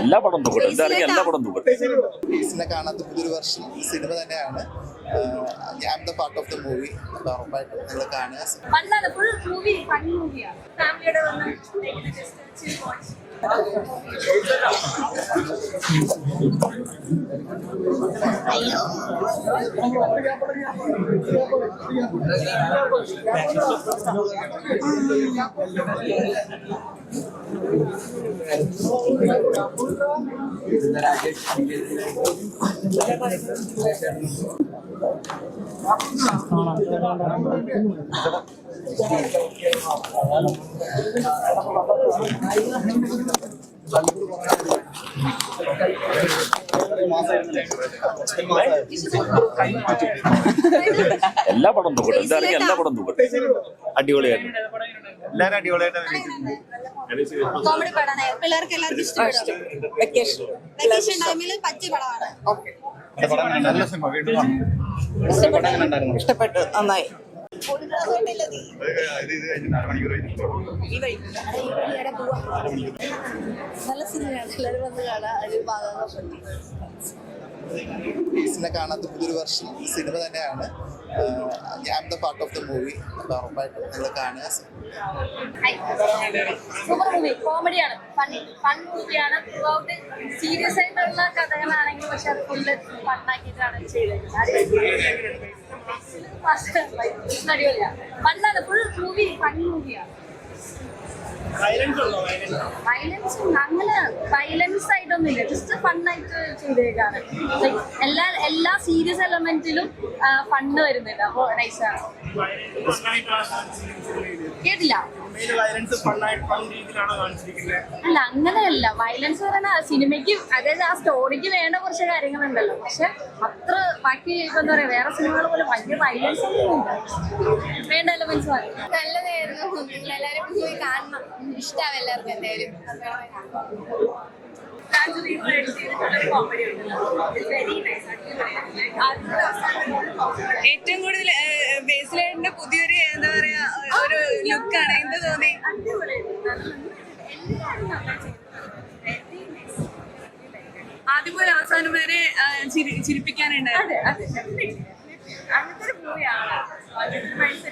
എല്ലാ പടം തൂക്കട്ടെ എന്താണെങ്കിൽ എല്ലാ പടം തൂക്കട്ടെ ബേസിനെ കാണാത്ത പുതിയൊരു വർഷം സിനിമ തന്നെയാണ് ഞാൻ the part of the movie അപ്പോൾ ഉറപ്പായിട്ടും നിങ്ങൾ കാണുക പണ്ടാണ് എല്ലാ പടം തൂക്കട്ടെ. എന്തായാലും എല്ലാ പടം തൂക്കട്ടെ. അടിപൊളിയായിരുന്നു. എല്ലാരും അടിപൊളിയായിട്ട് കോമഡി പടമാണ് പിള്ളേർക്ക് എല്ലാവർക്കും ഇഷ്ടപ്പെടും. വെക്കേഷൻ. വെക്കേഷൻ ടൈമിൽ പറ്റിയ പടമാണ്. നല്ല സിനിമ വീണ്ടും കാണും. ഇഷ്ടപ്പെട്ടു. നന്നായി. നല്ല സിനിമയാണ്. എല്ലാവരും വന്ന് കാണാൻ ഒരു ഭാഗം സിനിമ കാണാത്ത പുതിയൊരു വർഷം. സിനിമ തന്നെയാണ്. ഞാൻ the part of the movie. അപ്പോൾ ഉറപ്പായിട്ടും നിങ്ങൾ കാണുക. സൂപ്പർ മൂവി കോമഡിയാണ് ഫൺ ഫൺ മൂവിയാണ് ത്രൂഔട്ട് സീരിയസ് ആയിട്ടുള്ള കഥകളാണെങ്കിൽ പക്ഷെ അത് ഫുള്ള് ഫണ്ണാക്കിയിട്ടാണ് ചെയ്തത് അടിപൊളിയാണ്. ഫണ്ണാണ് ഫുൾ മൂവി ഫൺ മൂവിയാണ് വയലൻസ് അങ്ങനെ ആയിട്ടൊന്നുമില്ല ജസ്റ്റ് ഫണ്ണായിട്ട് ചെയ്തേക്കാണ്. ലൈക് എല്ലാ എല്ലാ സീരിയസ് എലമെന്റിലും ഫണ്ട് വരുന്നുണ്ട് അപ്പോ നൈസാണ് കേട്ടില്ല. വയലൻസ് ഫണ്ണായിട്ട് ഫൺ രീതിയിലാണോ കാണിച്ചിരിക്കുന്നത് അല്ല അങ്ങനെയല്ല. വയലൻസ് പറയുന്ന സിനിമയ്ക്ക് അതായത് ആ സ്റ്റോറിക്ക് വേണ്ട കുറച്ച് കാര്യങ്ങളുണ്ടല്ലോ. പക്ഷെ അത്ര ബാക്കി ഇപ്പൊ എന്താ പറയാ വേറെ സിനിമകൾ പോലെ വലിയ വയലൻസ് ഒന്നും വേണ്ട എലമെന്റ്സ് നല്ലതായിരുന്നു. എല്ലാവരും പോയി കാണണം. ഇഷ്ടാവും എല്ലാവർക്കും എന്തായാലും. ഏറ്റവും കൂടുതൽ ബേസിലേന്റെ പുതിയൊരു എന്താ പറയാ ഒരു ലുക്കാണ് എന്ത് തോന്നി? ആദ്യം പോലെ അവസാനം വരെ ചിരിപ്പിക്കാനുണ്ടായിരുന്നു. അങ്ങനത്തെ ഒരു മൂവിയാണ് മൈൻഡ്